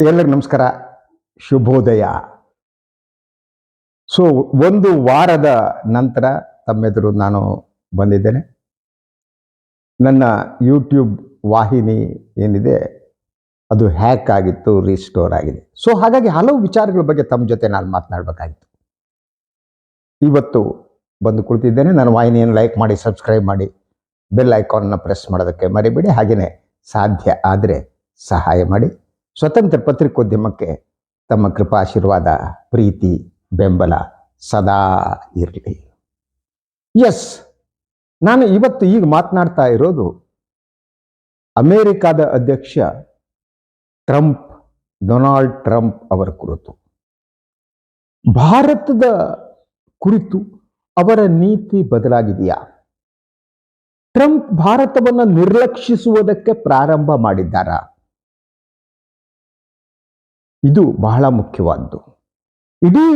ಎಲ್ಲರಿಗೂ ನಮಸ್ಕಾರ. ಶುಭೋದಯ. ಸೊ ಒಂದು ವಾರದ ನಂತರ ತಮ್ಮೆದುರು ನಾನು ಬಂದಿದ್ದೇನೆ. ನನ್ನ ಯೂಟ್ಯೂಬ್ ವಾಹಿನಿ ಏನಿದೆ, ಅದು ಹ್ಯಾಕ್ ಆಗಿತ್ತು ರೀಸ್ಟೋರ್ ಆಗಿದೆ. ಸೊ ಹಾಗಾಗಿ ಹಲವು ವಿಚಾರಗಳ ಬಗ್ಗೆ ತಮ್ಮ ಜೊತೆ ನಾನು ಮಾತನಾಡಬೇಕಾಗಿತ್ತು. ಇವತ್ತು ಬಂದು ಕುಳಿತಿದ್ದೇನೆ. ನನ್ನ ವಾಹಿನಿಯನ್ನು ಲೈಕ್ ಮಾಡಿ ಸಬ್ಸ್ಕ್ರೈಬ್ ಮಾಡಿ ಬೆಲ್ ಐಕಾನ್ನ ಪ್ರೆಸ್ ಮಾಡೋದಕ್ಕೆ ಮರಿಬೇಡಿ. ಹಾಗೆಯೇ ಸಾಧ್ಯ ಆದರೆ ಸಹಾಯ ಮಾಡಿ. ಸ್ವತಂತ್ರ ಪತ್ರಿಕೋದ್ಯಮಕ್ಕೆ ತಮ್ಮ ಕೃಪಾಶೀರ್ವಾದ ಪ್ರೀತಿ, ಬೆಂಬಲ ಸದಾ ಇರಲಿ. ಎಸ್ ನಾನು ಇವತ್ತು ಈಗ ಮಾತನಾಡ್ತಾ ಇರೋದು ಅಮೇರಿಕಾದ ಅಧ್ಯಕ್ಷ ಟ್ರಂಪ್, ಡೊನಾಲ್ಡ್ ಟ್ರಂಪ್ ಅವರ ಕುರಿತು. ಭಾರತದ ಕುರಿತು ಅವರ ನೀತಿ ಬದಲಾಗಿದೆಯಾ? ಟ್ರಂಪ್ ಭಾರತವನ್ನು ನಿರ್ಲಕ್ಷಿಸುವುದಕ್ಕೆ ಪ್ರಾರಂಭ ಮಾಡಿದ್ದಾರಾ? ಇದು ಬಹಳ ಮುಖ್ಯವಾದ್ದು. ಇಡೀ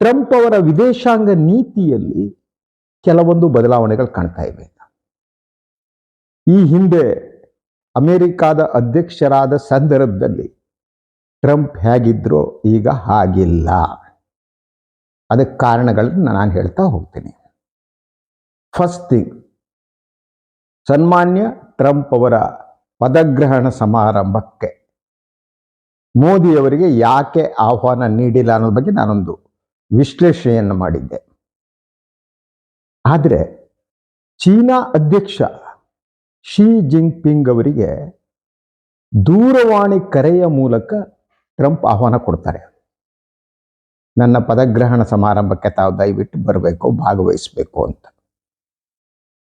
ಟ್ರಂಪ್ ಅವರ ವಿದೇಶಾಂಗ ನೀತಿಯಲ್ಲಿ ಕೆಲವೊಂದು ಬದಲಾವಣೆಗಳು ಕಾಣ್ತಾ ಇವೆ. ಈ ಹಿಂದೆ ಅಮೆರಿಕಾದ ಅಧ್ಯಕ್ಷರಾದ ಸಂದರ್ಭದಲ್ಲಿ ಟ್ರಂಪ್ ಹೇಗಿದ್ರೋ ಈಗ ಹಾಗಿಲ್ಲ. ಅದಕ್ಕೆ ಕಾರಣಗಳನ್ನು ನಾನು ಹೇಳ್ತಾ ಹೋಗ್ತೀನಿ. ಫಸ್ಟ್ ಥಿಂಗ್, ಸನ್ಮಾನ್ಯ ಟ್ರಂಪ್ ಅವರ ಪದಗ್ರಹಣ ಸಮಾರಂಭಕ್ಕೆ ಮೋದಿಯವರಿಗೆ ಯಾಕೆ ಆಹ್ವಾನ ನೀಡಿಲ್ಲ ಅನ್ನೋದ್ರ ಬಗ್ಗೆ ನಾನೊಂದು ವಿಶ್ಲೇಷಣೆಯನ್ನು ಮಾಡಿದ್ದೆ. ಆದರೆ ಚೀನಾ ಅಧ್ಯಕ್ಷ ಶಿ ಜಿಂಗ್ಪಿಂಗ್ ಅವರಿಗೆ ದೂರವಾಣಿ ಕರೆಯ ಮೂಲಕ ಟ್ರಂಪ್ ಆಹ್ವಾನ ಕೊಡ್ತಾರೆ. ನನ್ನ ಪದಗ್ರಹಣ ಸಮಾರಂಭಕ್ಕೆ ತಾವು ದಯವಿಟ್ಟು ಬರಬೇಕು, ಭಾಗವಹಿಸಬೇಕು ಅಂತ.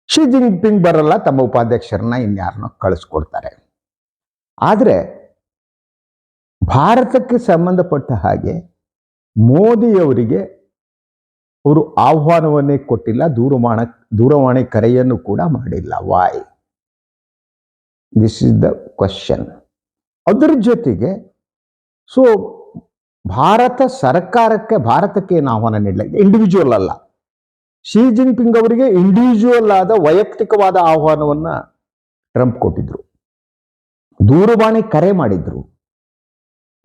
ಶಿ ಜಿಂಗ್ಪಿಂಗ್ ಬರಲ್ಲ, ತಮ್ಮ ಉಪಾಧ್ಯಕ್ಷರನ್ನ ಇನ್ಯಾರನ್ನೋ ಕಳಿಸ್ಕೊಡ್ತಾರೆ. ಆದರೆ ಭಾರತಕ್ಕೆ ಸಂಬಂಧಪಟ್ಟ ಹಾಗೆ ಮೋದಿಯವರಿಗೆ ಅವರು ಆಹ್ವಾನವನ್ನೇ ಕೊಟ್ಟಿಲ್ಲ, ದೂರವಾಣ, ದೂರವಾಣಿ ಕರೆಯನ್ನು ಕೂಡ ಮಾಡಿಲ್ಲ. Why this is the question ಅದರ ಜೊತೆಗೆ ಸೊ ಭಾರತ ಸರ್ಕಾರಕ್ಕೆ, ಭಾರತಕ್ಕೆ ಏನು ಆಹ್ವಾನ ನೀಡಲಿಲ್ಲ? ಇಂಡಿವಿಜುವಲ್ ಅಲ್ಲ. ಶಿ ಜಿನ್ಪಿಂಗ್ ಅವರಿಗೆ ಇಂಡಿವಿಜುವಲ್ ಆದ, ವೈಯಕ್ತಿಕವಾದ ಆಹ್ವಾನವನ್ನ ಟ್ರಂಪ್ ಕೊಟ್ಟಿದ್ರು. ದೂರವಾಣಿ ಕರೆ ಮಾಡಿದ್ರು.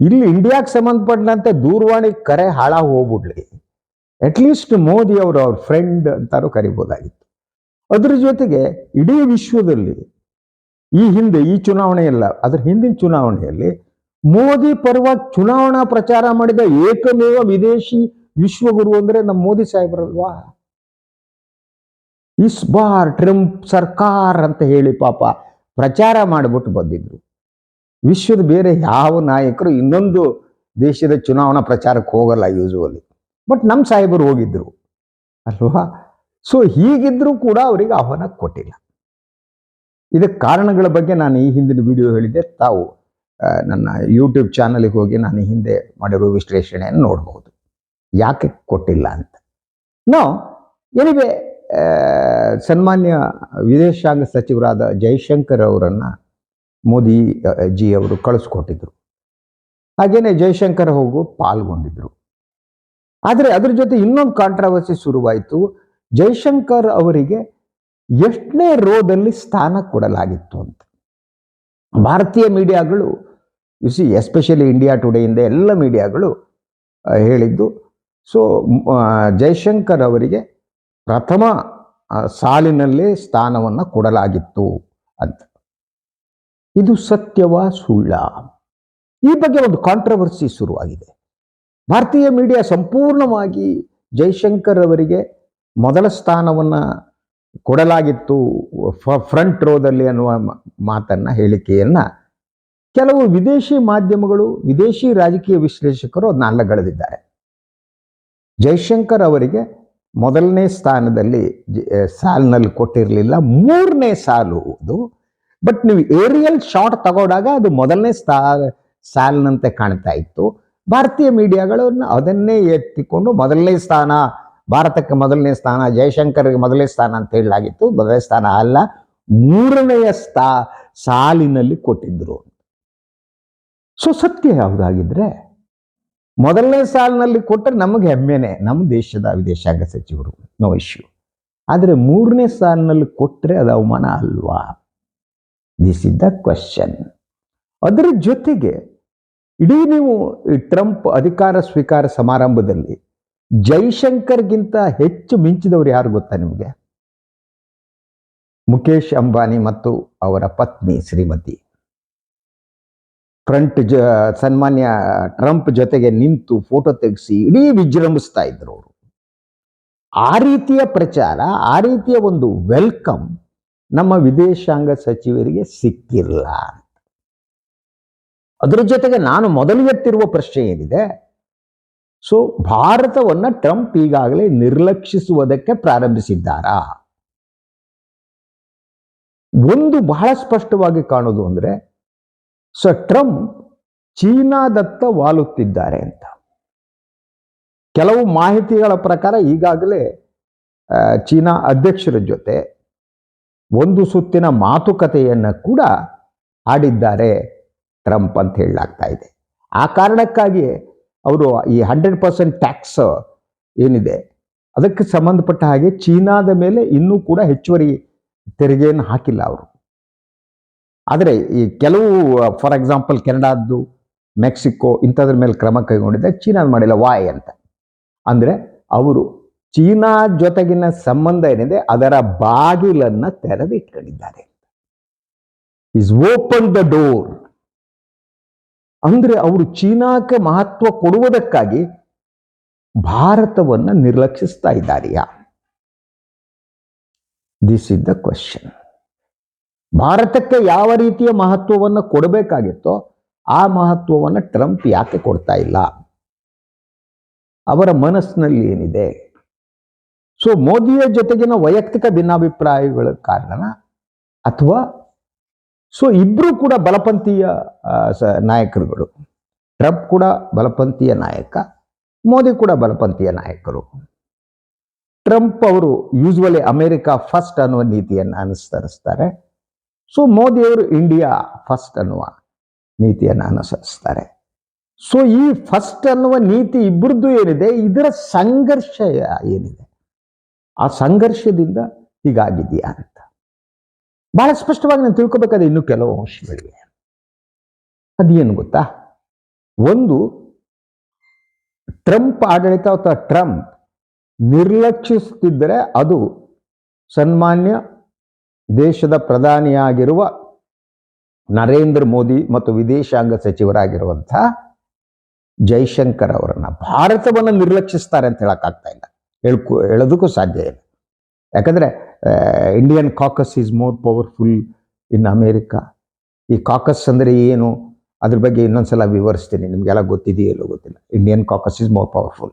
ಇಲ್ಲಿ ಇಂಡಿಯಾಕ್ಕೆ ಸಂಬಂಧಪಟ್ಟಂತೆ ದೂರವಾಣಿ ಕರೆ ಹಾಳಾಗಿ ಹೋಗ್ಬಿಡ್ಲಿ ಅಟ್ಲೀಸ್ಟ್ ಮೋದಿ ಅವರು ಅವ್ರ ಫ್ರೆಂಡ್ ಅಂತಾರು ಕರಿಬೋದಾಗಿತ್ತು. ಅದ್ರ ಜೊತೆಗೆ ಇಡೀ ವಿಶ್ವದಲ್ಲಿ ಈ ಹಿಂದೆ ಈ ಚುನಾವಣೆ ಇಲ್ಲ, ಅದ್ರ ಹಿಂದಿನ ಚುನಾವಣೆಯಲ್ಲಿ ಮೋದಿ ಪರವಾಗಿ ಚುನಾವಣಾ ಪ್ರಚಾರ ಮಾಡಿದ ಏಕಮೇವ ವಿದೇಶಿ ವಿಶ್ವಗುರು ಅಂದ್ರೆ ನಮ್ಮ ಮೋದಿ ಸಾಹೇಬರಲ್ವಾ? ಇಸ್ ಬಾರ್ ಟ್ರಂಪ್ ಸರ್ಕಾರ ಅಂತ ಹೇಳಿ ಪಾಪ ಪ್ರಚಾರ ಮಾಡಿಬಿಟ್ಟು ಬಂದಿದ್ರು. ವಿಶ್ವದ ಬೇರೆ ಯಾವ ನಾಯಕರು ಇನ್ನೊಂದು ದೇಶದ ಚುನಾವಣಾ ಪ್ರಚಾರಕ್ಕೆ ಹೋಗಲ್ಲ ಯೂಸುವಲಿ ಬಟ್ ನಮ್ಮ ಸಾಹೇಬರು ಹೋಗಿದ್ರು. ಅಲ್ವಾ? ಸೊ ಹೀಗಿದ್ರೂ ಕೂಡ ಅವರಿಗೆ ಆಹ್ವಾನ ಕೊಟ್ಟಿಲ್ಲ. ಇದಕ್ಕೆ ಕಾರಣಗಳ ಬಗ್ಗೆ ನಾನು ಈ ಹಿಂದಿನ ವಿಡಿಯೋ ಹೇಳಿದ್ದೆ. ತಾವು ನನ್ನ ಯೂಟ್ಯೂಬ್ ಚಾನಲಿಗೆ ಹೋಗಿ ನಾನು ಹಿಂದೆ ಮಾಡಿರೋ ವಿಶ್ಲೇಷಣೆಯನ್ನು ನೋಡಬಹುದು ಯಾಕೆ ಕೊಟ್ಟಿಲ್ಲ ಅಂತ? ನೋ ಎನಿವೆ ಸನ್ಮಾನ್ಯ ವಿದೇಶಾಂಗ ಸಚಿವರಾದ ಜೈಶಂಕರ್ ಅವರನ್ನು ಮೋದಿ ಜಿ ಅವರು ಕಳಿಸ್ಕೊಟ್ಟಿದ್ರು. ಹಾಗೆಯೇ ಜಯಶಂಕರ್ ಹೋಗು ಪಾಲ್ಗೊಂಡಿದ್ರು. ಆದರೆ ಅದ್ರ ಜೊತೆ ಇನ್ನೊಂದು ಕಾಂಟ್ರವರ್ಸಿ ಶುರುವಾಯಿತು. ಜೈಶಂಕರ್ ಅವರಿಗೆ ಎಷ್ಟನೇ ರೋದಲ್ಲಿ ಸ್ಥಾನ ಕೊಡಲಾಗಿತ್ತು ಅಂತ. ಭಾರತೀಯ ಮೀಡಿಯಾಗಳು ಯು ಸಿ ಎಸ್ಪೆಷಲಿ ಇಂಡಿಯಾ ಟುಡೇಯಿಂದ ಎಲ್ಲ ಮೀಡಿಯಾಗಳು ಹೇಳಿದ್ದು. ಸೊ ಜೈಶಂಕರ್ ಅವರಿಗೆ ಪ್ರಥಮ ಸಾಲಿನಲ್ಲೇ ಸ್ಥಾನವನ್ನು ಕೊಡಲಾಗಿತ್ತು ಅಂತ. ಇದು ಸತ್ಯವ ಸುಳ್ಳ. ಈ ಬಗ್ಗೆ ಒಂದು ಕಾಂಟ್ರವರ್ಸಿ ಶುರುವಾಗಿದೆ. ಭಾರತೀಯ ಮೀಡಿಯಾ ಸಂಪೂರ್ಣವಾಗಿ ಜೈಶಂಕರ್ ಅವರಿಗೆ ಮೊದಲ ಸ್ಥಾನವನ್ನು ಕೊಡಲಾಗಿತ್ತು ಫ್ರಂಟ್ ರೋದಲ್ಲಿ ಅನ್ನುವ ಮಾತನ್ನು, ಹೇಳಿಕೆಯನ್ನ ಕೆಲವು ವಿದೇಶಿ ಮಾಧ್ಯಮಗಳು, ವಿದೇಶಿ ರಾಜಕೀಯ ವಿಶ್ಲೇಷಕರು ಅದನ್ನ ಅಲ್ಲಗಳೆದಿದ್ದಾರೆ. ಜೈಶಂಕರ್ ಅವರಿಗೆ ಮೊದಲನೇ ಸ್ಥಾನದಲ್ಲಿ ಸಾಲಿನಲ್ಲಿ ಕೊಟ್ಟಿರಲಿಲ್ಲ, ಮೂರನೇ ಸಾಲು ಅದು. ಬಟ್ ನೀವು ಏರಿಯಲ್ ಶಾಟ್ ತಗೊಂಡಾಗ ಅದು ಮೊದಲನೇ ಸ್ಥಾ ಸಾಲಿನಂತೆ ಕಾಣ್ತಾ ಇತ್ತು. ಭಾರತೀಯ ಮೀಡಿಯಾಗಳನ್ನು ಅದನ್ನೇ ಎತ್ತಿಕೊಂಡು ಮೊದಲನೇ ಸ್ಥಾನ, ಭಾರತಕ್ಕೆ ಮೊದಲನೇ ಸ್ಥಾನ ಜಯಶಂಕರ್ಗೆ ಮೊದಲನೇ ಸ್ಥಾನ ಅಂತ ಹೇಳಲಾಗಿತ್ತು. ಮೊದಲನೇ ಸ್ಥಾನ ಅಲ್ಲ ಮೂರನೆಯ ಸ್ಥಾ ಸಾಲಿನಲ್ಲಿ ಕೊಟ್ಟಿದ್ರು ಸೊ ಸತ್ಯ ಯಾವುದಾಗಿದ್ರೆ, ಮೊದಲನೇ ಸಾಲಿನಲ್ಲಿ ಕೊಟ್ಟರೆ ನಮಗೆ ಹೆಮ್ಮೆನೆ, ನಮ್ಮ ದೇಶದ ವಿದೇಶಾಂಗ ಸಚಿವರು ನೋ ಇಶ್ಯೂ ಆದರೆ ಮೂರನೇ ಸಾಲಿನಲ್ಲಿ ಕೊಟ್ಟರೆ ಅದು ಅವಮಾನ ಅಲ್ವಾ? ದಿಸ್ ಇಸ್ ದ ಕ್ವಶನ್ ಅದರ ಜೊತೆಗೆ ಇಡೀ ನೀವು ಟ್ರಂಪ್ ಅಧಿಕಾರ ಸ್ವೀಕಾರ ಸಮಾರಂಭದಲ್ಲಿ ಜೈಶಂಕರ್ಗಿಂತ ಹೆಚ್ಚು ಮಿಂಚಿದವರು ಯಾರು ಗೊತ್ತಾ ನಿಮಗೆ? ಮುಖೇಶ್ ಅಂಬಾನಿ ಮತ್ತು ಅವರ ಪತ್ನಿ ಶ್ರೀಮತಿ. ಫ್ರಂಟ್ ಜ, ಸನ್ಮಾನ್ಯ ಟ್ರಂಪ್ ಜೊತೆಗೆ ನಿಂತು ಫೋಟೋ ತೆಗೆಸಿ ಇಡೀ ವಿಜೃಂಭಿಸ್ತಾ ಇದ್ರು ಅವರು. ಆ ರೀತಿಯ ಪ್ರಚಾರ, ಆ ರೀತಿಯ ಒಂದು ವೆಲ್ಕಮ್ ನಮ್ಮ ವಿದೇಶಾಂಗ ಸಚಿವರಿಗೆ ಸಿಕ್ಕಿಲ್ಲ ಅದರ ಜೊತೆಗೆ ನಾನು ಮೊದಲು ಎತ್ತಿರುವ ಪ್ರಶ್ನೆ ಏನಿದೆ? ಸೊ ಭಾರತವನ್ನ ಟ್ರಂಪ್ ಈಗಾಗಲೇ ನಿರ್ಲಕ್ಷಿಸುವುದಕ್ಕೆ ಪ್ರಾರಂಭಿಸಿದ್ದಾರಾ? ಒಂದು ಬಹಳ ಸ್ಪಷ್ಟವಾಗಿ ಕಾಣೋದು ಅಂದ್ರೆ, ಸೊ ಟ್ರಂಪ್ ಚೀನಾದತ್ತ ವಾಲುತ್ತಿದ್ದಾರೆ ಅಂತ. ಕೆಲವು ಮಾಹಿತಿಗಳ ಪ್ರಕಾರ ಈಗಾಗಲೇ ಚೀನಾ ಅಧ್ಯಕ್ಷರ ಜೊತೆ ಒಂದು ಸುತ್ತಿನ ಮಾತುಕತೆಯನ್ನು ಕೂಡ ಆಡಿದ್ದಾರೆ ಟ್ರಂಪ್ ಅಂತ ಹೇಳಲಾಗ್ತಾ ಇದೆ. ಆ ಕಾರಣಕ್ಕಾಗಿ ಅವರು ಈ ಹಂಡ್ರೆಡ್ ಪರ್ಸೆಂಟ್ ಟ್ಯಾಕ್ಸ್ ಏನಿದೆ, ಅದಕ್ಕೆ ಸಂಬಂಧಪಟ್ಟ ಹಾಗೆ ಚೀನಾದ ಮೇಲೆ ಇನ್ನೂ ಕೂಡ ಹೆಚ್ಚುವರಿ ತೆರಿಗೆಯನ್ನು ಹಾಕಿಲ್ಲ ಅವರು. ಆದರೆ ಈ ಕೆಲವು, ಫಾರ್ ಎಕ್ಸಾಂಪಲ್ ಕೆನಡಾದ್ದು, ಮೆಕ್ಸಿಕೋ, ಇಂಥದ್ರ ಮೇಲೆ ಕ್ರಮ ಕೈಗೊಂಡಿದ್ದೆ ಚೀನಾದ ಮಾಡಿಲ್ಲ, ವಾಯ್ ಅಂತ. ಅಂದರೆ ಅವರು ಚೀನಾ ಜೊತೆಗಿನ ಸಂಬಂಧ ಏನಿದೆ, ಅದರ ಬಾಗಿಲನ್ನ ತೆರೆದಿಟ್ಕೊಂಡಿದ್ದಾರೆ ಇಸ್ ಓಪನ್ ದ ಡೋರ್ ಅಂದ್ರೆ ಅವರು ಚೀನಾಕ್ಕೆ ಮಹತ್ವ ಕೊಡುವುದಕ್ಕಾಗಿ ಭಾರತವನ್ನ ನಿರ್ಲಕ್ಷಿಸ್ತಾ ಇದ್ದಾರೆಯಾ? ದಿಸ್ ಇಸ್ ದ ಕ್ವಶನ್ ಭಾರತಕ್ಕೆ ಯಾವ ರೀತಿಯ ಮಹತ್ವವನ್ನು ಕೊಡಬೇಕಾಗಿತ್ತೋ, ಆ ಮಹತ್ವವನ್ನು ಟ್ರಂಪ್ ಯಾಕೆ ಕೊಡ್ತಾ ಇಲ್ಲ? ಅವರ ಮನಸ್ಸಿನಲ್ಲಿ ಏನಿದೆ? ಸೊ ಮೋದಿಯ ಜೊತೆಗಿನ ವೈಯಕ್ತಿಕ ಭಿನ್ನಾಭಿಪ್ರಾಯಗಳ ಕಾರಣ ಅಥವಾ ಸೊ ಇಬ್ರು ಕೂಡ ಬಲಪಂಥೀಯ ನಾಯಕರುಗಳು. ಟ್ರಂಪ್ ಕೂಡ ಬಲಪಂಥೀಯ ನಾಯಕ, ಮೋದಿ ಕೂಡ ಬಲಪಂಥೀಯ ನಾಯಕರು. ಟ್ರಂಪ್ ಅವರು ಯೂಸ್ವಲಿ ಅಮೆರಿಕ ಫಸ್ಟ್ ಅನ್ನುವ ನೀತಿಯನ್ನು ಅನುಸರಿಸ್ತಾರೆ. ಸೊ ಮೋದಿಯವರು ಇಂಡಿಯಾ ಫಸ್ಟ್ ಅನ್ನುವ ನೀತಿಯನ್ನು ಅನುಸರಿಸ್ತಾರೆ. ಸೊ ಈ ಫಸ್ಟ್ ಅನ್ನುವ ನೀತಿ ಇಬ್ಬರದ್ದು ಏನಿದೆ? ಇದರ ಸಂಘರ್ಷ ಏನಿದೆ? ಆ ಸಂಘರ್ಷದಿಂದ ಹೀಗಾಗಿದೆಯಾ ಅಂತ. ಬಹಳ ಸ್ಪಷ್ಟವಾಗಿ ನಾನು ತಿಳ್ಕೊಬೇಕಾದ ಇನ್ನೂ ಕೆಲವು ಅಂಶಗಳಿವೆ. ಅದೇನು ಗೊತ್ತಾ? ಒಂದು, ಟ್ರಂಪ್ ಆಡಳಿತ ಅಥವಾ ಟ್ರಂಪ್ ನಿರ್ಲಕ್ಷಿಸುತ್ತಿದ್ದರೆ ಅದು ಸನ್ಮಾನ್ಯ ದೇಶದ ಪ್ರಧಾನಿಯಾಗಿರುವ ನರೇಂದ್ರ ಮೋದಿ ಮತ್ತು ವಿದೇಶಾಂಗ ಸಚಿವರಾಗಿರುವಂಥ ಜೈಶಂಕರ್ ಅವರನ್ನು ಭಾರತವನ್ನು ನಿರ್ಲಕ್ಷಿಸ್ತಾರೆ ಅಂತ ಹೇಳಕ್ಕಾಗ್ತಾ ಇಲ್ಲ. ಹೇಳ್ಕೊ, ಹೇಳೋದಕ್ಕೂ ಸಾಧ್ಯ ಇಲ್ಲ. ಯಾಕಂದರೆ Indian caucus is more powerful in America ಈ ಕಾಕಸ್ ಅಂದರೆ ಏನು? ಅದ್ರ ಬಗ್ಗೆ ಇನ್ನೊಂದ್ಸಲ ವಿವರಿಸ್ತೀನಿ. ನಿಮಗೆಲ್ಲ ಗೊತ್ತಿದೆಯೋ ಇಲ್ಲೋ ಗೊತ್ತಿಲ್ಲ. Indian caucus is more powerful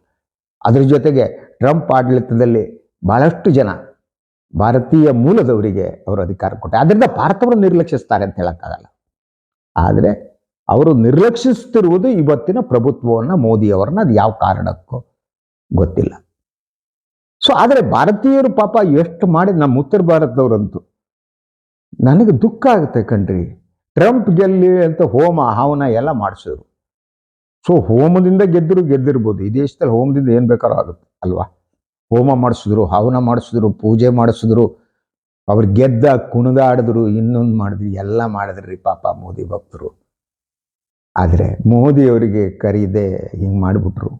ಅದ್ರ ಜೊತೆಗೆ ಟ್ರಂಪ್ ಆಡಳಿತದಲ್ಲಿ ಭಾಳಷ್ಟು ಜನ ಭಾರತೀಯ ಮೂಲದವರಿಗೆ ಅವರು ಅಧಿಕಾರ ಕೊಟ್ಟೆ ಅದರಿಂದ ಭಾರತವನ್ನು ನಿರ್ಲಕ್ಷಿಸ್ತಾರೆ ಅಂತ ಹೇಳೋಕ್ಕಾಗಲ್ಲ. ಆದರೆ, ಅವರು ನಿರ್ಲಕ್ಷಿಸ್ತಿರುವುದು ಇವತ್ತಿನ ಪ್ರಭುತ್ವವನ್ನು ಮೋದಿಯವರನ್ನ ಅದು ಯಾವ ಕಾರಣಕ್ಕೂ ಗೊತ್ತಿಲ್ಲ. ಸೊ ಆದರೆ ಭಾರತೀಯರು ಪಾಪ ಎಷ್ಟು ಮಾಡಿ, ನಮ್ಮ ಉತ್ತರ ಭಾರತದವರಂತೂ ನನಗೆ ದುಃಖ ಆಗುತ್ತೆ ಕಣ್ರಿ. ಟ್ರಂಪ್ ಗೆಲ್ಲಿ ಅಂತ ಹೋಮ ಹಾವನ ಎಲ್ಲ ಮಾಡಿಸಿದ್ರು. ಸೊ ಹೋಮದಿಂದ ಗೆದ್ದರು ಗೆದ್ದಿರ್ಬೋದು. ಈ ದೇಶದಲ್ಲಿ ಹೋಮದಿಂದ ಏನು ಬೇಕಾದ್ರೂ ಆಗುತ್ತೆ, ಅಲ್ವಾ? ಹೋಮ ಮಾಡಿಸಿದ್ರು ಹವನ ಮಾಡಿಸಿದ್ರು, ಪೂಜೆ ಮಾಡಿಸಿದ್ರು, ಅವ್ರು ಗೆದ್ದ ಕುಣಿದಾಡಿದ್ರು ಇನ್ನೊಂದು ಮಾಡಿದ್ರು, ಎಲ್ಲ ಮಾಡಿದ್ರಿ ಪಾಪ ಮೋದಿ ಭಕ್ತರು. ಆದರೆ ಮೋದಿ ಅವರಿಗೆ ಕರೀದೆ, ಹಿಂಗೆ ಮಾಡಿಬಿಟ್ರು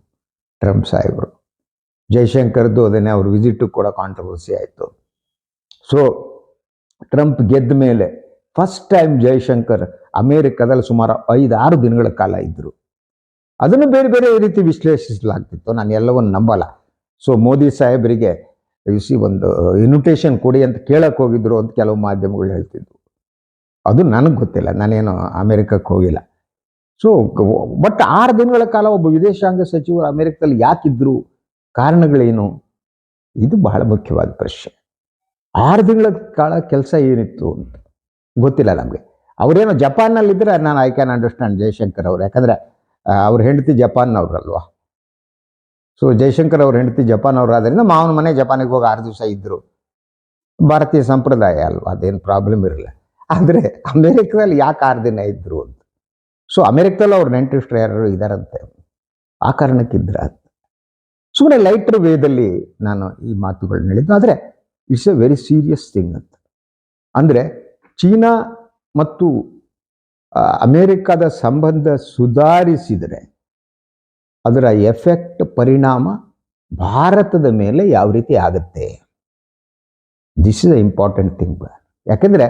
ಟ್ರಂಪ್ ಸಾಹೇಬರು. ಜೈಶಂಕರ್ದು ಅದನ್ನೇ ಅವ್ರ ವಿಸಿಟ್ ಕೂಡ ಕಾಂಟ್ರವರ್ಸಿ ಆಯಿತು. ಸೊ ಟ್ರಂಪ್ ಗೆದ್ದ ಮೇಲೆ ಫಸ್ಟ್ ಟೈಮ್ ಜೈಶಂಕರ್ ಅಮೇರಿಕಾದಲ್ಲಿ ಸುಮಾರು ಐದಾರು ದಿನಗಳ ಕಾಲ ಇದ್ದರು ಅದನ್ನು ಬೇರೆ ಬೇರೆ ರೀತಿ ವಿಶ್ಲೇಷಿಸಲಾಗ್ತಿತ್ತು, ನಾನು ಎಲ್ಲವನ್ನು ನಂಬಲ್ಲ. ಸೊ ಮೋದಿ ಸಾಹೇಬರಿಗೆ ಸಿ ಒಂದು ಇನ್ವಿಟೇಷನ್ ಕೊಡಿ ಅಂತ ಕೇಳಕ್ಕೆ ಹೋಗಿದ್ರು ಅಂತ ಕೆಲವು ಮಾಧ್ಯಮಗಳು ಹೇಳ್ತಿದ್ವು ಅದು ನನಗೆ ಗೊತ್ತಿಲ್ಲ, ನಾನೇನು ಅಮೇರಿಕಕ್ಕೆ ಹೋಗಿಲ್ಲ. ಸೊ ಬಟ್ ಆರು ದಿನಗಳ ಕಾಲ ಒಬ್ಬ ವಿದೇಶಾಂಗ ಸಚಿವರು ಅಮೇರಿಕದಲ್ಲಿ ಯಾಕಿದ್ರು ಕಾರಣಗಳೇನು? ಇದು ಬಹಳ ಮುಖ್ಯವಾದ ಪ್ರಶ್ನೆ. ಆರು ತಿಂಗಳ ಕಾಲ ಕೆಲಸ ಏನಿತ್ತು ಅಂತ ಗೊತ್ತಿಲ್ಲ ನಮಗೆ. ಅವರೇನೋ ಜಪಾನ್ನಲ್ಲಿದ್ದರೆ ನಾನು ಐ ಕ್ಯಾನ್ ಅಂಡರ್ಸ್ಟ್ಯಾಂಡ್ ಜಯಶಂಕರ್ ಅವರು. ಯಾಕಂದರೆ ಅವ್ರ ಹೆಂಡತಿ ಜಪಾನ್ನವ್ರಲ್ವಾ? ಸೊ ಜಯಶಂಕರ್ ಅವ್ರ ಹೆಂಡತಿ ಜಪಾನ್ ಅವರಾದ್ರಿಂದ ಮಾವನ ಮನೆ ಜಪಾನಿಗೆ ಹೋಗಿ ಆರು ದಿವಸ ಇದ್ದರು ಭಾರತೀಯ ಸಂಪ್ರದಾಯ ಅಲ್ವಾ? ಅದೇನು ಪ್ರಾಬ್ಲಮ್ ಇರಲಿಲ್ಲ. ಆದರೆ ಅಮೇರಿಕದಲ್ಲಿ ಯಾಕೆ ಆರು ದಿನ ಇದ್ದರು ಅಂತ? ಸೊ ಅಮೇರಿಕದಲ್ಲಿ ಅವ್ರ ನೆಂಟಿಸ್ಟ್ರು ಯಾರು ಇದ್ದಾರಂತೆ ಆ ಕಾರಣಕ್ಕಿದ್ರ ಸುಮ್ಮನೆ ಲೈಟರ್ ವೇದಲ್ಲಿ ನಾನು ಈ ಮಾತುಗಳನ್ನ ಹೇಳಿದ್ದು. ಆದರೆ it's a very serious thing ಅಂತ. ಅಂದರೆ, ಚೀನಾ ಮತ್ತು ಅಮೇರಿಕಾದ ಸಂಬಂಧ ಸುಧಾರಿಸಿದರೆ, ಅದರ ಎಫೆಕ್ಟ್ ಪರಿಣಾಮ ಭಾರತದ ಮೇಲೆ ಯಾವ ರೀತಿ ಆಗುತ್ತೆ? This is a important thing ಯಾಕೆಂದರೆ,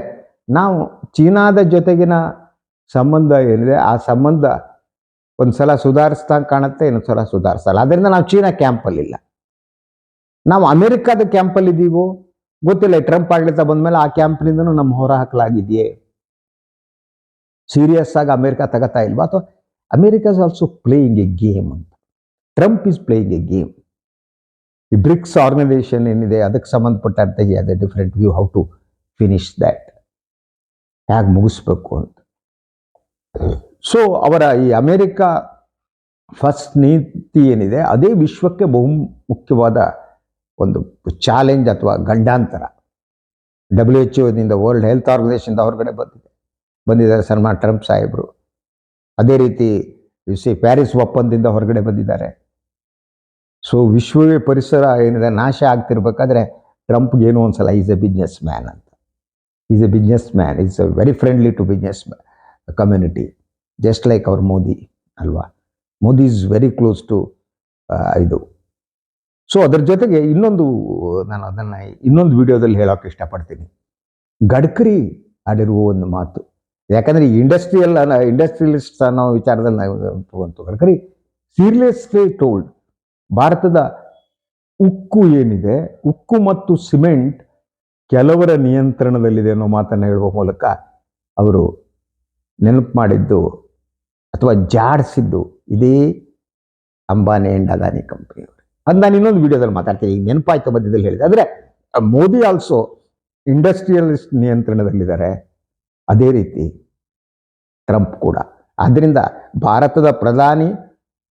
ನಾವು ಚೀನಾದ ಜೊತೆಗಿನ ಸಂಬಂಧ ಏನಿದೆ, ಆ ಸಂಬಂಧ ಒಂದು ಸಲ ಸುಧಾರಿಸ್ದಂಗೆ ಕಾಣುತ್ತೆ, ಇನ್ನೊಂದು ಸಲ ಸುಧಾರಿಸಲ್ಲ. ಅದರಿಂದ ನಾವು ಚೀನಾ ಕ್ಯಾಂಪಲ್ಲಿಲ್ಲ. ನಾವು ಅಮೆರಿಕದ ಕ್ಯಾಂಪಲ್ಲಿದ್ದೀವೋ? ಗೊತ್ತಿಲ್ಲ ಟ್ರಂಪ್ ಆಡಳಿತ ಬಂದ್ಮೇಲೆ ಆ ಕ್ಯಾಂಪ್ನಿಂದನೂ ನಮ್ಮ ಹೊರ ಹಾಕಲಾಗಿದೆಯೇ? ಸೀರಿಯಸ್ ಆಗಿ ಅಮೆರಿಕ ತಗೋತಾ ಇಲ್ವಾ? ಅಥವಾ America is also playing a game ಅಂತ. Trump is playing a game. ಈ ಬ್ರಿಕ್ಸ್ ಆರ್ಗನೈಸೇಷನ್ ಏನಿದೆ, ಅದಕ್ಕೆ ಸಂಬಂಧಪಟ್ಟಂತೆ ಅದೇ different view how to finish that. ಹೇಗೆ ಮುಗಿಸ್ಬೇಕು ಅಂತ. ಸೊ ಅವರ ಈ ಅಮೇರಿಕ ಫಸ್ಟ್ ನೀತಿ ಏನಿದೆ, ಅದೇ ವಿಶ್ವಕ್ಕೆ ಬಹು ಮುಖ್ಯವಾದ ಒಂದು ಚಾಲೆಂಜ್ ಅಥವಾ ಗಂಡಾಂತರ. ಡಬ್ಲ್ಯೂ ಎಚ್ ಒದಿಂದ ವರ್ಲ್ಡ್ ಹೆಲ್ತ್ ಆರ್ಗನೈಸೇಷನ್ದ ಹೊರಗಡೆ ಬಂದಿದೆ. ಬಂದಿದ್ದಾರೆ ಸನ್ಮಾನ್ ಟ್ರಂಪ್ ಸಾಹೇಬರು. ಅದೇ ರೀತಿ ಸಿ ಪ್ಯಾರಿಸ್ ಒಪ್ಪಂದದಿಂದ ಹೊರಗಡೆ ಬಂದಿದ್ದಾರೆ. ಸೊ ವಿಶ್ವವೇ ಪರಿಸರ ಏನಿದೆ, ನಾಶ ಆಗ್ತಿರ್ಬೇಕಾದ್ರೆ, ಟ್ರಂಪ್ಗೆ ಏನೋ ಒಂದ್ಸಲ ಈಸ್ ಎ ಬಿಸ್ನೆಸ್ ಮ್ಯಾನ್ ಅಂತ. Is a business man is a very friendly to business community just like ಅವ್ರ ಮೋದಿ ಅಲ್ವಾ? Modi is very close to ಇದು. ಸೊ ಅದರ ಜೊತೆಗೆ ಇನ್ನೊಂದು, ನಾನು ಅದನ್ನು ಇನ್ನೊಂದು ವಿಡಿಯೋದಲ್ಲಿ ಹೇಳೋಕೆ ಇಷ್ಟಪಡ್ತೀನಿ. ಗಡ್ಕರಿ ಆಡಿರುವ ಒಂದು ಮಾತು. ಯಾಕಂದರೆ ಇಂಡಸ್ಟ್ರಿಯಲ್ ಇಂಡಸ್ಟ್ರಿಯಲಿಸ್ಟ್ ಅನ್ನೋ ವಿಚಾರದಲ್ಲಿ ನಾವು ಗಡ್ಕರಿ ಸೀರಿಯಸ್ಲಿ ಟೋಲ್ಡ್ ಭಾರತದ ಉಕ್ಕು ಏನಿದೆ, ಉಕ್ಕು ಮತ್ತು ಸಿಮೆಂಟ್ ಕೆಲವರ ನಿಯಂತ್ರಣದಲ್ಲಿದೆ ಅನ್ನೋ ಮಾತನ್ನು ಹೇಳುವ ಮೂಲಕ ಅವರು ನೆನಪು ಮಾಡಿದ್ದು ಅಥವಾ ಜಾಡಿಸಿದ್ದು ಇದೇ ಅಂಬಾನಿ ಆ್ಯಂಡ್ ಅದಾನಿ ಕಂಪ್ನಿಯವರು ಅದು ನಾನು ಇನ್ನೊಂದು ವಿಡಿಯೋದಲ್ಲಿ ಮಾತಾಡ್ತೀನಿ. ಈಗ ನೆನಪಾಯ್ತು ಮಧ್ಯದಲ್ಲಿ ಹೇಳಿದೆ. ಅಂದರೆ ಮೋದಿ ಆಲ್ಸೋ ಇಂಡಸ್ಟ್ರಿಯಲಿಸ್ಟ್ ನಿಯಂತ್ರಣದಲ್ಲಿದ್ದಾರೆ. ಅದೇ ರೀತಿ ಟ್ರಂಪ್ ಕೂಡ. ಆದ್ದರಿಂದ ಭಾರತದ ಪ್ರಧಾನಿ,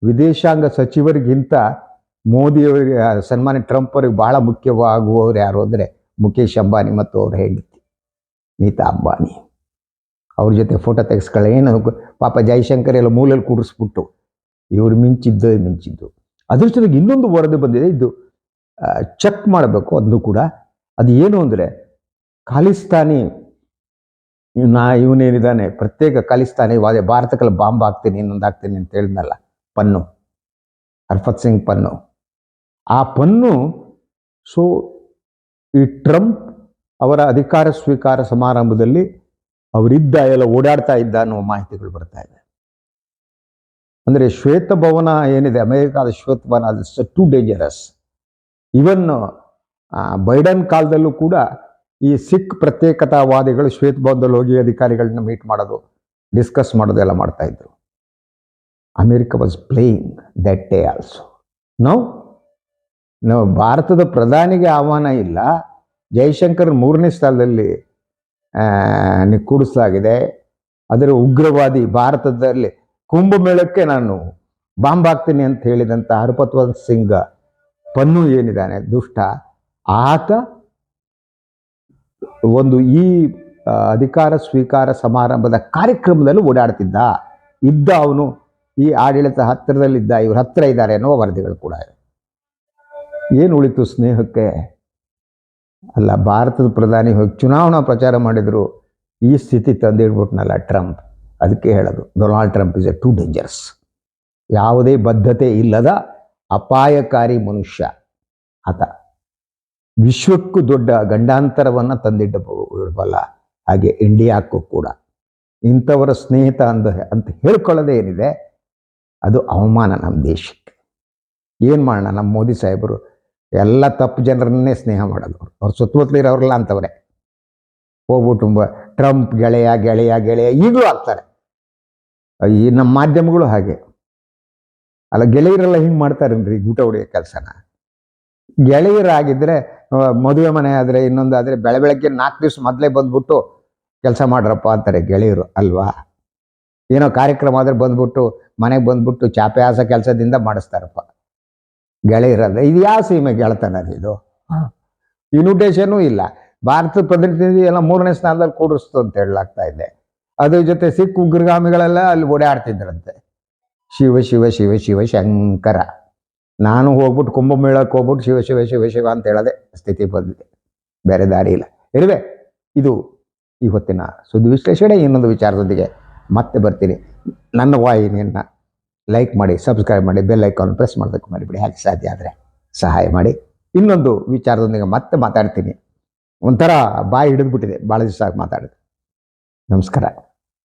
ವಿದೇಶಾಂಗ ಸಚಿವರಿಗಿಂತ ಮೋದಿಯವರಿಗೆ ಸನ್ಮಾನಿ ಟ್ರಂಪ್ ಅವರಿಗೆ ಬಹಳ ಮುಖ್ಯವಾಗುವವರು ಯಾರು ಅಂದರೆ ಮುಖೇಶ್ ಅಂಬಾನಿ ಮತ್ತು ಅವ್ರ ಹೆಂಡತಿ, ನೀತಾ ಅಂಬಾನಿ. ಅವ್ರ ಜೊತೆ ಫೋಟೋ ತೆಗೆಸ್ಕೊಳ್ಳಿ. ಏನು ಪಾಪ ಜೈಶಂಕರ್ ಎಲ್ಲ ಮೂಲೆಯಲ್ಲಿ ಕೂಡಿಸ್ಬಿಟ್ಟು ಇವರು ಮಿಂಚಿದ್ದು ಮಿಂಚಿದ್ದು. ಅದೃಷ್ಟದಾಗ ಇನ್ನೊಂದು ವರದಿ ಬಂದಿದೆ. ಇದು ಚೆಕ್ ಮಾಡಬೇಕು ಅದನ್ನು ಕೂಡ. ಅದು ಏನು ಅಂದರೆ, ಖಾಲಿಸ್ತಾನಿ ನಾ, ಇವನೇನಿದ್ದಾನೆ, ಪ್ರತ್ಯೇಕ ಖಾಲಿಸ್ತಾನಿ ವಾದೆ ಭಾರತಕ್ಕೆಲ್ಲ ಬಾಂಬ್ ಹಾಕ್ತೀನಿ, ಇನ್ನೊಂದು ಹಾಕ್ತೀನಿ ಅಂತ ಹೇಳಿದ್ನಲ್ಲ, ಪನ್ನು. ಹರ್ಫತ್ ಸಿಂಗ್ ಪನ್ನು. ಆ ಪನ್ನು, ಸೊ, ಈ ಟ್ರಂಪ್ ಅವರ ಅಧಿಕಾರ ಸ್ವೀಕಾರ ಸಮಾರಂಭದಲ್ಲಿ ಅವರಿದ್ದ ಎಲ್ಲ ಓಡಾಡ್ತಾ ಇದ್ದ ಅನ್ನೋ ಮಾಹಿತಿಗಳು ಬರ್ತಾ ಇದೆ. ಅಂದರೆ ಶ್ವೇತಭವನ ಏನಿದೆ, ಅಮೆರಿಕಾದ ಶ್ವೇತಭವನ ಅದು ಟು ಡೇಂಜರಸ್ ಇವನ್ ಬೈಡನ್ ಕಾಲದಲ್ಲೂ ಕೂಡ ಈ ಸಿಖ್ ಪ್ರತ್ಯೇಕತಾವಾದಿಗಳು ಶ್ವೇತಭವನದಲ್ಲಿ ಹೋಗಿ ಅಧಿಕಾರಿಗಳನ್ನ ಮೀಟ್ ಮಾಡೋದು ಡಿಸ್ಕಸ್ ಮಾಡೋದು ಎಲ್ಲ ಮಾಡ್ತಾ ಇದ್ರು. America was playing that day also ನಾವು ನಾವು ಭಾರತದ ಪ್ರಧಾನಿಗೆ ಆಹ್ವಾನ ಇಲ್ಲ. ಜೈಶಂಕರ್ ಮೂರನೇ ಸ್ಥಳದಲ್ಲಿ ಆ, ನಿ- ಕೂಡಿಸಲಾಗಿದೆ. ಅದರ ಉಗ್ರವಾದಿ ಭಾರತದಲ್ಲಿ ಕುಂಭಮೇಳಕ್ಕೆ ನಾನು ಬಾಂಬ್ ಹಾಕ್ತೀನಿ ಅಂತ ಹೇಳಿದಂಥ ಹರಪತ್ವಂತ್ ಸಿಂಗ್ ಪನ್ನು ಏನಿದ್ದಾನೆ ದುಷ್ಟ. ಆತ ಒಂದು ಈ ಅಧಿಕಾರ ಸ್ವೀಕಾರ ಸಮಾರಂಭದ ಕಾರ್ಯಕ್ರಮದಲ್ಲಿ ಓಡಾಡ್ತಿದ್ದ. ಇದ್ದ ಅವನು ಈ ಆಡಳಿತ ಹತ್ತಿರದಲ್ಲಿದ್ದ ಇವ್ರ ಹತ್ತಿರ ಇದ್ದಾರೆ ಅನ್ನೋ ವರದಿಗಳು ಕೂಡ ಏನು ಉಳಿತು ಸ್ನೇಹಕ್ಕೆ? ಅಲ್ಲ, ಭಾರತದ ಪ್ರಧಾನಿ ಹೋಗಿ ಚುನಾವಣಾ ಪ್ರಚಾರ ಮಾಡಿದ್ರು, ಈ ಸ್ಥಿತಿ ತಂದಿಡ್ಬಿಟ್ನಲ್ಲ ಟ್ರಂಪ್. ಅದಕ್ಕೆ ಹೇಳೋದು, Donald Trump is a too dangerous ಯಾವುದೇ ಬದ್ಧತೆ ಇಲ್ಲದ ಅಪಾಯಕಾರಿ ಮನುಷ್ಯ ಆತ. ವಿಶ್ವಕ್ಕೂ ದೊಡ್ಡ ಗಂಡಾಂತರವನ್ನು ತಂದಿಡಬಲ್ಲ ಹಾಗೆ ಇಂಡಿಯಾಕ್ಕೂ ಕೂಡ. ಇಂಥವರ ಸ್ನೇಹಿತ ಅಂದ, ಅಂತ ಹೇಳ್ಕೊಳ್ಳೋದೇ ಏನಿದೆ, ಅದು ಅವಮಾನ ನಮ್ಮ ದೇಶಕ್ಕೆ. ಏನು ಮಾಡೋಣ, ನಮ್ಮ ಮೋದಿ ಸಾಹೇಬರು ಎಲ್ಲ ತಪ್ಪು ಜನರನ್ನೇ ಸ್ನೇಹ ಮಾಡೋದು. ಅವ್ರು ಅವ್ರ ಸುತ್ತಮುತ್ತಲು ಇರೋರೆಲ್ಲ ಅಂತವ್ರೆ ಹೋಗ್ಬಿಟ್ಟು ಟ್ರಂಪ್ ಗೆಳೆಯ ಗೆಳೆಯ ಗೆಳೆಯ ಈಗಲೂ ಆಗ್ತಾರೆ. ಈ ನಮ್ಮ ಮಾಧ್ಯಮಗಳು ಹಾಗೆ. ಅಲ್ಲ, ಗೆಳೆಯರೆಲ್ಲ ಹಿಂಗೆ ಮಾಡ್ತಾರೇನ್ರಿ ಊಟ ಹೊಡೆಯೋ ಕೆಲಸನ? ಗೆಳೆಯರಾಗಿದ್ದರೆ ಮದುವೆ ಮನೆ ಆದರೆ, ಇನ್ನೊಂದು ಆದರೆ ಬೆಳೆ ಬೆಳಗ್ಗೆ ನಾಲ್ಕು ದಿವಸ ಮೊದಲೇ ಬಂದ್ಬಿಟ್ಟು ಕೆಲಸ ಮಾಡ್ರಪ್ಪ ಅಂತಾರೆ ಗೆಳೆಯರು, ಅಲ್ವಾ? ಏನೋ ಕಾರ್ಯಕ್ರಮ ಆದರೆ ಬಂದ್ಬಿಟ್ಟು ಮನೆಗೆ ಬಂದ್ಬಿಟ್ಟು ಚಾಪೆ ಆಸ ಕೆಲಸದಿಂದ ಮಾಡಿಸ್ತಾರಪ್ಪ. ಗೆಳೆಯರಲ್ಲ ಇದು ಯಾವ ಸೀಮೆ ಗೆಳತನ ರೀ ಇದು? ಇನ್ವಿಟೇಷನೂ ಇಲ್ಲ. ಭಾರತದ ಪ್ರತಿನಿಧಿ ಎಲ್ಲ ಮೂರನೇ ಸ್ಥಾನದಲ್ಲಿ ಕೂಡಿಸ್ತು ಅಂತ ಹೇಳಲಾಗ್ತಾ ಇದೆ. ಅದ್ರ ಜೊತೆ ಸಿಖ್ ಉಗ್ರಗಾಮಿಗಳೆಲ್ಲ ಅಲ್ಲಿ ಓಡಾಡ್ತಿದ್ರಂತೆ. ಶಿವ ಶಿವ ಶಿವ ಶಿವ ಶಂಕರ. ನಾನು ಹೋಗ್ಬಿಟ್ಟು ಕುಂಭಮೇಳಕ್ಕೆ ಹೋಗ್ಬಿಟ್ಟು ಶಿವ ಶಿವ ಶಿವ ಶಿವ ಅಂತ ಹೇಳೋದೆ ಸ್ಥಿತಿ ಬಂದಿದೆ. ಬೇರೆ ದಾರಿ ಇಲ್ಲ. ಇರುವೆ ಇದು ಇವತ್ತಿನ ಸುದ್ದಿ ವಿಶ್ಲೇಷಣೆ ಇನ್ನೊಂದು ವಿಚಾರದೊಂದಿಗೆ ಮತ್ತೆ ಬರ್ತೀನಿ. ನನ್ನ ವಾಹಿನಿಯನ್ನು ಲೈಕ್ ಮಾಡಿ ಸಬ್ಸ್ಕ್ರೈಬ್ ಮಾಡಿ ಬೆಲ್ ಐಕಾನ್ ಪ್ರೆಸ್ ಮಾಡೋದಕ್ಕೆ ಮಾಡಿಬಿಡಿ ಹಾಗೆ ಸಾಧ್ಯ ಆದರೆ ಸಹಾಯ ಮಾಡಿ. ಇನ್ನೊಂದು ವಿಚಾರದೊಂದಿಗೆ ಮತ್ತೆ ಮಾತಾಡ್ತೀನಿ. ಒಂಥರ ಬಾಯಿ ಹಿಡಿದ್ಬಿಟ್ಟಿದೆ. ಭಾಳ ದಿವಸ ಆಗಿ ಮಾತಾಡಿದೆ ನಮಸ್ಕಾರ.